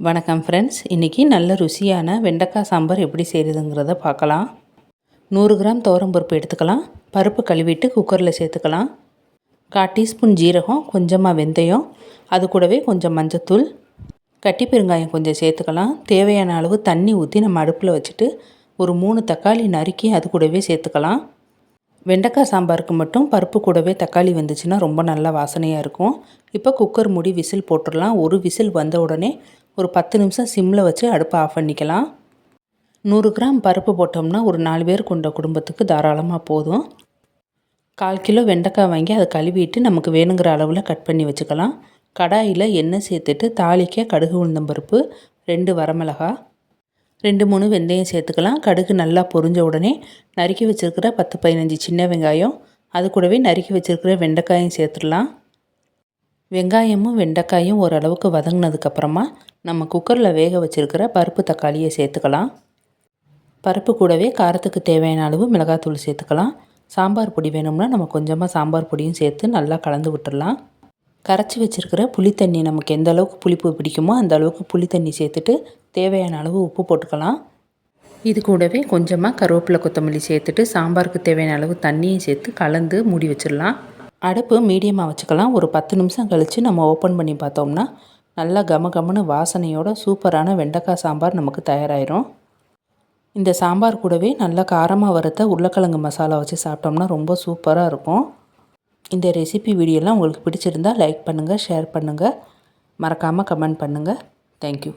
வணக்கம் ஃப்ரெண்ட்ஸ் இன்றைக்கி நல்ல ருசியான வெண்டைக்காய் சாம்பார் எப்படி செய்கிறதுங்கிறத பார்க்கலாம். நூறு கிராம் பருப்பு எடுத்துக்கலாம். பருப்பு கழுவிட்டு குக்கரில் சேர்த்துக்கலாம். கால் டீஸ்பூன் ஜீரகம் கொஞ்சமாக வெந்தயம் அது கூடவே கொஞ்சம் மஞ்சத்தூள். கட்டி பெருங்காயம் கொஞ்சம் சேர்த்துக்கலாம். தேவையான அளவு தண்ணி ஊற்றி நம்ம அடுப்பில் வச்சுட்டு ஒரு மூணு தக்காளி நறுக்கி அது கூடவே சேர்த்துக்கலாம். வெண்டைக்காய் சாம்பாருக்கு மட்டும் பருப்பு கூடவே தக்காளி வந்துச்சுன்னா ரொம்ப நல்லா வாசனையாக இருக்கும். இப்போ குக்கர் மூடி விசில் போட்டுடலாம். ஒரு விசில் வந்த உடனே ஒரு பத்து நிமிஷம் சிம்மில் வச்சு அடுப்பை ஆஃப் பண்ணிக்கலாம். நூறு கிராம் பருப்பு போட்டோம்னா ஒரு நாலு பேர் கொண்ட குடும்பத்துக்கு தாராளமாக போதும். கால் கிலோ வெண்டைக்காய் வாங்கி அதை கழுவிட்டு நமக்கு வேணுங்கிற அளவில் கட் பண்ணி வச்சுக்கலாம். கடாயில் எண்ணெய் சேர்த்துட்டு தாளிக்க கடுகு உளுந்தம்பருப்பு ரெண்டு வரமிளகாய் ரெண்டு மூணு வெந்தயம் சேர்த்துக்கலாம். கடுகு நல்லா பொரிஞ்ச உடனே நறுக்கி வச்சுருக்கிற பத்து பதினஞ்சு சின்ன வெங்காயம் அது கூடவே நறுக்கி வச்சுருக்கிற வெண்டைக்காயும் சேர்த்துடலாம். வெங்காயமும் வெண்டைக்காயும் ஓரளவுக்கு வதங்கினதுக்கப்புறமா நம்ம குக்கரில் வேக வச்சுருக்கிற பருப்பு தக்காளியை சேர்த்துக்கலாம். பருப்பு கூடவே காரத்துக்கு தேவையான அளவு மிளகாத்தூள் சேர்த்துக்கலாம். சாம்பார் பொடி வேணும்னா நம்ம கொஞ்சமாக சாம்பார் பொடியும் சேர்த்து நல்லா கலந்து விட்டுடலாம். கரைச்சி வச்சுருக்கிற புளித்தண்ணி நமக்கு எந்த அளவுக்கு புளிப்பு பிடிக்குமோ அந்த அளவுக்கு புளித்தண்ணி சேர்த்துட்டு தேவையான அளவு உப்பு போட்டுக்கலாம். இது கூடவே கொஞ்சமாக கருவேப்பிலை கொத்தமல்லி சேர்த்துட்டு சாம்பாருக்கு தேவையான அளவு தண்ணியும் சேர்த்து கலந்து மூடி வச்சிடலாம். அடுப்பு மீடியமாக வச்சுக்கலாம். ஒரு பத்து நிமிஷம் கழித்து நம்ம ஓப்பன் பண்ணி பார்த்தோம்னா நல்லா கம கமனு வாசனையோட சூப்பரான வெண்டைக்காய் சாம்பார் நமக்கு தயாராகிரும் இந்த சாம்பார் கூடவே நல்லா காரமாக வறுத்த உருளைக்கிழங்கு மசாலா வச்சு சாப்பிட்டோம்னா ரொம்ப சூப்பராக இருக்கும். இந்த ரெசிபி வீடியோலாம் உங்களுக்கு பிடிச்சிருந்தால் லைக் பண்ணுங்கள் ஷேர் பண்ணுங்கள் மறக்காமல் கமெண்ட் பண்ணுங்கள் தேங்க்யூ